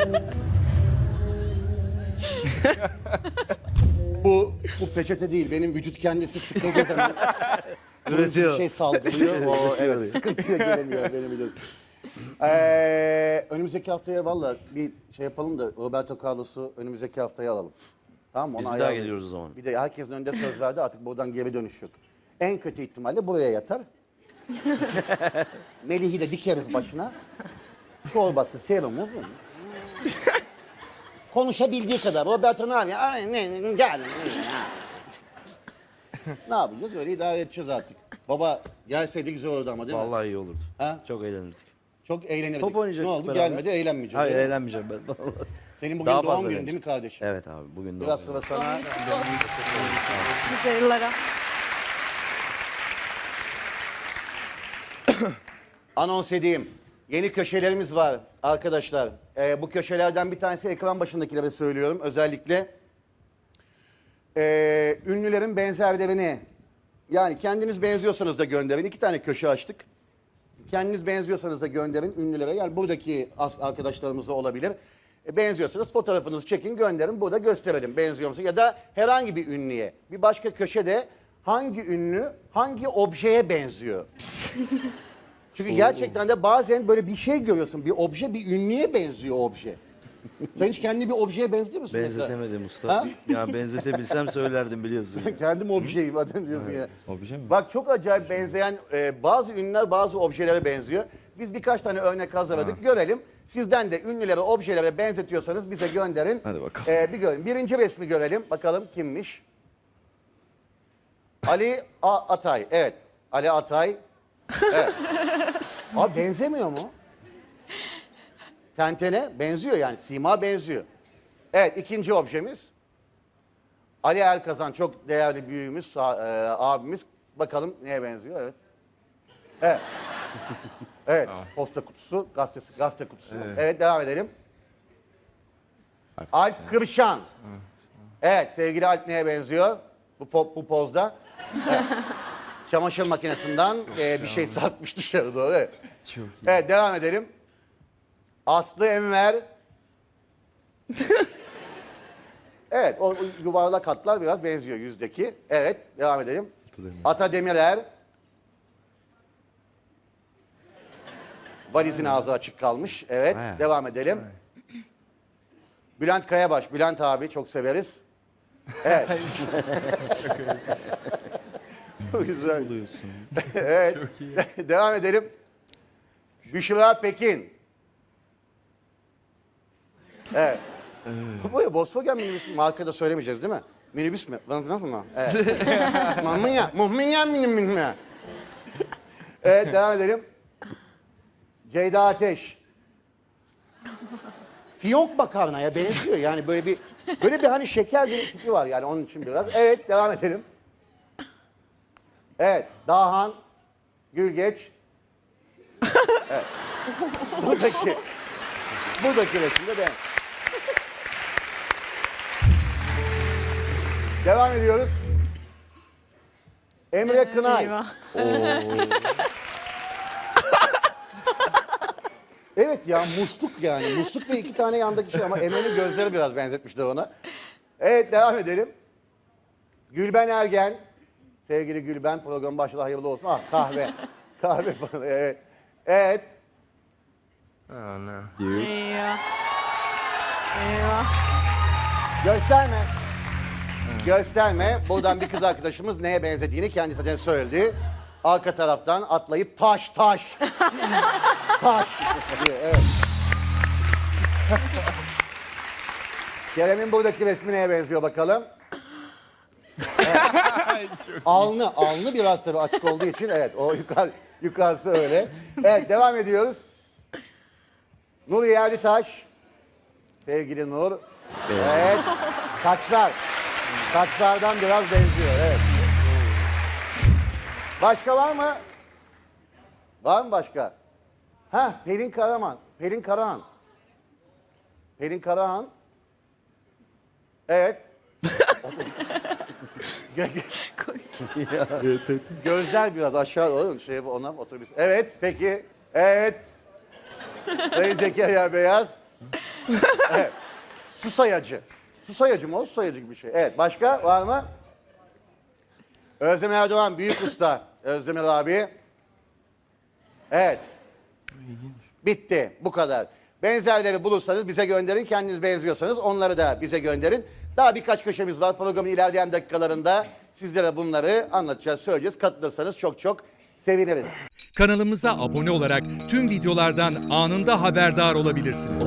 bu bu peçete değil. Benim vücut kendisi sıkıldığı zaman üretiyor. Şey salgılıyor. o, evet, sıkıntıya gelemiyor benim biliyorum. Ee, önümüzdeki haftaya valla bir şey yapalım da Roberto Carlos'u önümüzdeki haftaya alalım. Tamam mı? Biz bir daha geliyoruz o zaman. Bir de herkesin önünde söz verdi artık buradan geri dönüş yok. En kötü ihtimalle buraya yatar. Melih'i de dikeriz başına. Çorbası, serumu. bu. Konuşabildiği kadar. Roberto ne yapıyor? Ay, ne, ne, gel. ne yapacağız? Öyle idare edeceğiz artık. Baba gelseydi güzel olurdu ama değil mi? Vallahi iyi olurdu. Ha? Çok eğlenirdik. Çok eğlenirdik. Top oynayacaktık Ne oldu? beraber. Gelmedi, eğlenmeyeceğiz. Hayır öyle mi? eğlenmeyeceğim ben. Senin bugün Daha doğum fazla günün değil mi kardeşim? evet abi bugün de Biraz sıra sana. Nice yıllara. Anons edeyim. Yeni köşelerimiz var arkadaşlar. Ee, bu köşelerden bir tanesi ekran başındakilere söylüyorum özellikle. Ee, ünlülerin benzerlerini yani kendiniz benziyorsanız da gönderin. İki tane köşe açtık. Kendiniz benziyorsanız da gönderin ünlülere. Yani buradaki arkadaşlarımız da olabilir. E, benziyorsanız fotoğrafınızı çekin gönderin. Burada gösterelim benziyor musun? Ya da herhangi bir ünlüye. Bir başka köşede hangi ünlü hangi objeye benziyor? Çünkü gerçekten de bazen böyle bir şey görüyorsun. Bir obje bir ünlüye benziyor o obje. Sen hiç kendini bir objeye benziyor musun mesela? Benzetemedim usta. Ha? Ya benzetebilsem söylerdim biliyorsun. Kendim objeyim zaten diyorsun ya. Obje mi? Bak çok acayip benzeyen e, bazı ünlüler bazı objelere benziyor. Biz birkaç tane örnek hazırladık. Görelim. Sizden de ünlülere, objelere benzetiyorsanız bize gönderin. Hadi bakalım. E, bir görelim. Birinci resmi görelim. Bakalım kimmiş? Ali A- Atay. Evet. Ali Atay. Evet. Abi benzemiyor mu? Tentene benziyor yani. Sima benziyor. Evet ikinci objemiz. Ali Erkazan çok değerli büyüğümüz, e, abimiz. Bakalım neye benziyor? Evet. Evet. evet. Posta kutusu, gazetesi, gazete kutusu. Evet. devam edelim. Alp Kırşan. Evet sevgili Alp neye benziyor? Bu, po- bu pozda. Evet. Çamaşır makinesinden e, bir şey sarkmış dışarı doğru. Evet. Evet devam edelim. Aslı Enver. evet o yuvarlak hatlar biraz benziyor yüzdeki. Evet devam edelim. Ata Demirer. Valizin ağzı açık kalmış. Evet Ha. devam edelim. Bülent Kayabaş. Bülent abi çok severiz. Evet. Güzel. Buluyorsun. Evet. Devam edelim. Büşra Pekin. Evet. Bu ya Volkswagen minibüs mü? marka da söylemeyeceğiz değil mi? Minibüs mü? Nasıl mı? Evet. Muhminya. Muhminya minibüs Evet devam edelim. Ceyda Ateş. Fiyonk makarnaya benziyor yani böyle bir böyle bir hani şeker bir tipi var yani onun için biraz. Evet devam edelim. Evet, Dahan, Gülgeç. Evet. Buradaki, buradaki resimde ben. Devam ediyoruz. Emre Kınay. Eyvah. Evet ya musluk yani. Musluk ve iki tane yandaki şey ama Emre'nin gözleri biraz benzetmişler ona. Evet devam edelim. Gülben Ergen. Sevgili Gülben program başladı hayırlı olsun. Ah kahve. kahve falan evet. Evet. Oh no. Eyvah. Eyvah. Gösterme. Gösterme. Buradan bir kız arkadaşımız neye benzediğini kendisi zaten söyledi. Arka taraftan atlayıp taş taş. taş. diyor, evet. Kerem'in buradaki resmi neye benziyor bakalım? Evet. alnı, alnı biraz tabii açık olduğu için evet o yukarı, yukarısı öyle. Evet devam ediyoruz. Nur Yerlitaş. Sevgili Nur. Evet. Saçlar. Saçlardan biraz benziyor. Evet. Başka var mı? Var mı başka? Ha, Pelin Karaman. Pelin Karahan. Pelin Karahan. Evet. Gö- gö- Gözler biraz aşağı doğru şey ona otobüs. Evet peki. Evet. Sayın Zekeriya Beyaz. Evet. Su sayacı. Su sayacı mı o? Su sayacı gibi bir şey. Evet. Başka var mı? Özdemir Erdoğan büyük usta. Özdemir abi. Evet. Bitti. Bu kadar. Benzerleri bulursanız bize gönderin. Kendiniz benziyorsanız onları da bize gönderin. Daha birkaç köşemiz var. Programın ilerleyen dakikalarında sizlere bunları anlatacağız, söyleyeceğiz. Katılırsanız çok çok seviniriz. Kanalımıza abone olarak tüm videolardan anında haberdar olabilirsiniz.